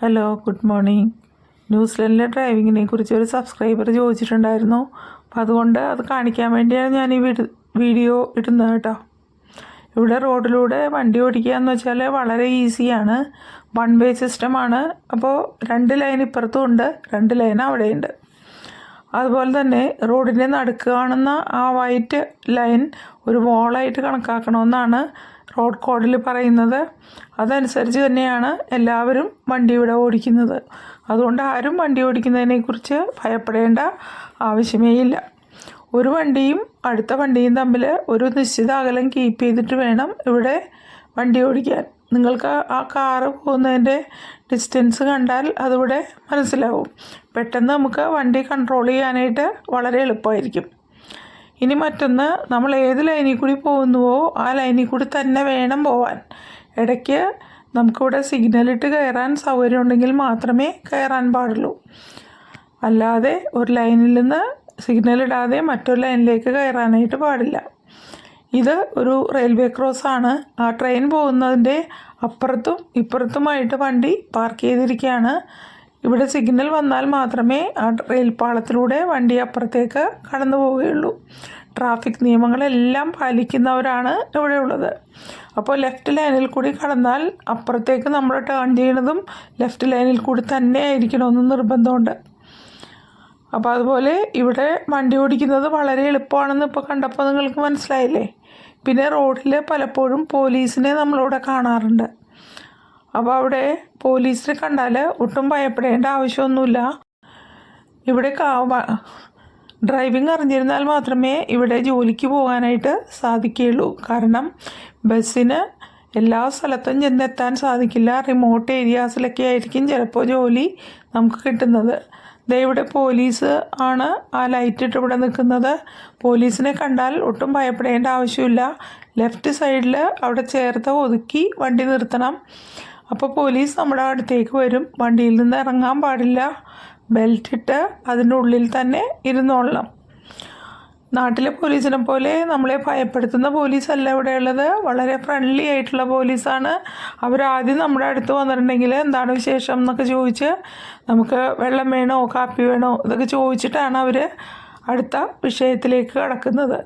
Hello good morning ന്യൂസിലൻഡിലെ ഡ്രൈവിങ്ങിനെ കുറിച്ച് ഒരു സബ്സ്ക്രൈബർ ചോദിച്ചിട്ടുണ്ടായിരുന്നു. അപ്പോൾ അതുകൊണ്ട് അത് കാണിക്കാൻ വേണ്ടിയാണ് ഞാൻ ഈ വീഡിയോ ഇടുന്നത് കേട്ടോ. ഇവിടെ റോഡിലൂടെ വണ്ടി ഓടിക്കുക എന്ന് വെച്ചാൽ വളരെ ഈസിയാണ് വൺ വേ സിസ്റ്റമാണ് അപ്പോൾ രണ്ട് ലൈൻ ഇപ്പുറത്തും ഉണ്ട്. രണ്ട് ലൈൻ അവിടെയുണ്ട് അതുപോലെ തന്നെ റോഡിന്റെ നടുക്ക് കാണുന്ന ആ വൈറ്റ് ലൈൻ ഒരു വോളായിട്ട് കണക്കാക്കണമെന്നാണ് റോഡ് കോഡിൽ പറയുന്നത്. അതനുസരിച്ച് തന്നെയാണ് എല്ലാവരും വണ്ടി ഇവിടെ ഓടിക്കുന്നത്. അതുകൊണ്ട് ആരും വണ്ടി ഓടിക്കുന്നതിനെക്കുറിച്ച് ഭയപ്പെടേണ്ട ആവശ്യമേ ഇല്ല. ഒരു വണ്ടിയും അടുത്ത വണ്ടിയും തമ്മിൽ ഒരു നിശ്ചിത അകലം കീപ്പ് ചെയ്തിട്ട് വേണം ഇവിടെ വണ്ടി ഓടിക്കാൻ. നിങ്ങൾക്ക് ആ കാറ് പോകുന്നതിന്റെ ഡിസ്റ്റൻസ് കണ്ടാൽ അതിവിടെ മനസ്സിലാവും. പെട്ടെന്ന് നമുക്ക് വണ്ടി കൺട്രോൾ ചെയ്യാനായിട്ട് വളരെ എളുപ്പമായിരിക്കും. ഇനി മറ്റൊന്ന് നമ്മൾ ഏത് ലൈനിൽ കൂടി പോകുന്നുവോ ആ ലൈനിൽ കൂടി തന്നെ വേണം പോവാൻ. ഇടയ്ക്ക് നമുക്കിവിടെ സിഗ്നലിട്ട് കയറാൻ സൗകര്യം ഉണ്ടെങ്കിൽ മാത്രമേ കയറാൻ പാടുള്ളൂ. അല്ലാതെ ഒരു ലൈനിൽ നിന്ന് സിഗ്നൽ ഇടാതെ മറ്റൊരു ലൈനിലേക്ക് കയറാനായിട്ട് പാടില്ല. ഇത് ഒരു റെയിൽവേ ക്രോസ് ആണ്. ആ ട്രെയിൻ പോകുന്നതിന്റെ അപ്പുറത്തും ഇപ്പുറത്തുമായിട്ട് വണ്ടി പാർക്ക് ചെയ്തിരിക്കുകയാണ്. ഇവിടെ സിഗ്നൽ വന്നാൽ മാത്രമേ ആ റെയിൽ പാളത്തിലൂടെ വണ്ടി അപ്പുറത്തേക്ക് കടന്നു പോവുകയുള്ളൂ. ട്രാഫിക് നിയമങ്ങളെല്ലാം പാലിക്കുന്നവരാണ് ഇവിടെയുള്ളത് അപ്പോൾ ലെഫ്റ്റ് ലൈനിൽ കൂടി കടന്നാൽ അപ്പുറത്തേക്ക് നമ്മൾ ടേൺ ചെയ്യണതും ലെഫ്റ്റ് ലൈനിൽ കൂടി തന്നെ ആയിരിക്കണമെന്ന് നിർബന്ധമുണ്ട്. അപ്പോൾ അതുപോലെ ഇവിടെ വണ്ടി ഓടിക്കുന്നത് വളരെ എളുപ്പമാണെന്ന് ഇപ്പോൾ കണ്ടപ്പോൾ നിങ്ങൾക്ക് മനസ്സിലായില്ലേ? പിന്നെ റോഡിൽ പലപ്പോഴും പോലീസിനെ നമ്മളിവിടെ കാണാറുണ്ട്. അപ്പോൾ അവിടെ പോലീസിനെ കണ്ടാൽ ഒട്ടും ഭയപ്പെടേണ്ട ആവശ്യമൊന്നുമില്ല. ഇവിടെ ഡ്രൈവിംഗ് അറിഞ്ഞിരുന്നാൽ മാത്രമേ ഇവിടെ ജോലിക്ക് പോകാനായിട്ട് സാധിക്കുകയുള്ളൂ. കാരണം ബസ്സിന് എല്ലാ സ്ഥലത്തും ചെന്നെത്താൻ സാധിക്കില്ല. റിമോട്ട് ഏരിയാസിലൊക്കെ ആയിരിക്കും ചിലപ്പോൾ ജോലി നമുക്ക് കിട്ടുന്നത്. ഇവിടെ പോലീസ് ആണ് ആ ലൈറ്റ് ഇട്ട് ഇവിടെ നിൽക്കുന്നത്. പോലീസിനെ കണ്ടാൽ ഒട്ടും ഭയപ്പെടേണ്ട ആവശ്യമില്ല. ലെഫ്റ്റ് സൈഡിൽ അവിടെ ചേർത്ത് ഒതുക്കി വണ്ടി നിർത്തണം. അപ്പോൾ പോലീസ് നമ്മുടെ അടുത്തേക്ക് വരും. വണ്ടിയിൽ നിന്ന് ഇറങ്ങാൻ പാടില്ല. ബെൽറ്റ് ഇട്ട് അതിന്റെ ഉള്ളിൽ തന്നെ ഇരുന്നോളണം. നാട്ടിലെ പോലീസിനെ പോലെ നമ്മളെ ഭയപ്പെടുത്തുന്ന പോലീസല്ല ഇവിടെ ഉള്ളത് വളരെ ഫ്രണ്ട്ലി ആയിട്ടുള്ള പോലീസാണ്. അവരാദ്യം നമ്മുടെ അടുത്ത് വന്നിട്ടുണ്ടെങ്കിൽ എന്താണ് വിശേഷം എന്നൊക്കെ ചോദിച്ച് നമുക്ക് വെള്ളം വേണോ കാപ്പി വേണോ ഇതൊക്കെ ചോദിച്ചിട്ടാണ് അവർ അടുത്ത വിഷയത്തിലേക്ക് കടക്കുന്നത്.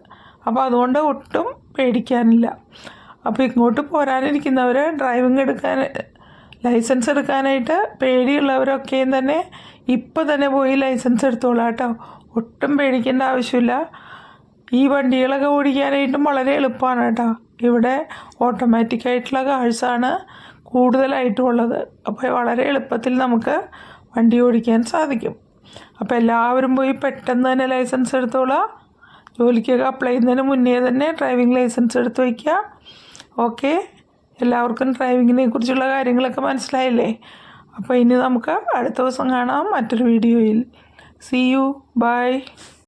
അപ്പോൾ അതുകൊണ്ട് ഒട്ടും പേടിക്കാനില്ല. അപ്പോൾ ഇങ്ങോട്ട് പോരാനിരിക്കുന്നവർ ഡ്രൈവിംഗ് എടുക്കാൻ ലൈസൻസ് എടുക്കാനായിട്ട് പേടിയുള്ളവരൊക്കെയും തന്നെ ഇപ്പം തന്നെ പോയി ലൈസൻസ് എടുത്തോളാം കേട്ടോ. ഒട്ടും പേടിക്കേണ്ട ആവശ്യമില്ല. ഈ വണ്ടികളൊക്കെ ഓടിക്കാനായിട്ടും വളരെ എളുപ്പമാണ് കേട്ടോ ഇവിടെ ഓട്ടോമാറ്റിക് ആയിട്ടുള്ള കാഴ്സാണ് കൂടുതലായിട്ടും ഉള്ളത് അപ്പോൾ വളരെ എളുപ്പത്തിൽ നമുക്ക് വണ്ടി ഓടിക്കാൻ സാധിക്കും. അപ്പോൾ എല്ലാവരും പോയി പെട്ടെന്ന് തന്നെ ലൈസൻസ് എടുത്തോളാം. ജോലിക്കൊക്കെ അപ്ലൈ ചെയ്യുന്നതിന് മുന്നേ തന്നെ ഡ്രൈവിംഗ് ലൈസൻസ് എടുത്ത് വയ്ക്കുക ഓക്കെ എല്ലാവർക്കും ഡ്രൈവിങ്ങിനെ കുറിച്ചുള്ള കാര്യങ്ങളൊക്കെ മനസ്സിലായില്ലേ? അപ്പോൾ ഇനി നമുക്ക് അടുത്ത ദിവസം കാണാം മറ്റൊരു വീഡിയോയിൽ. C U by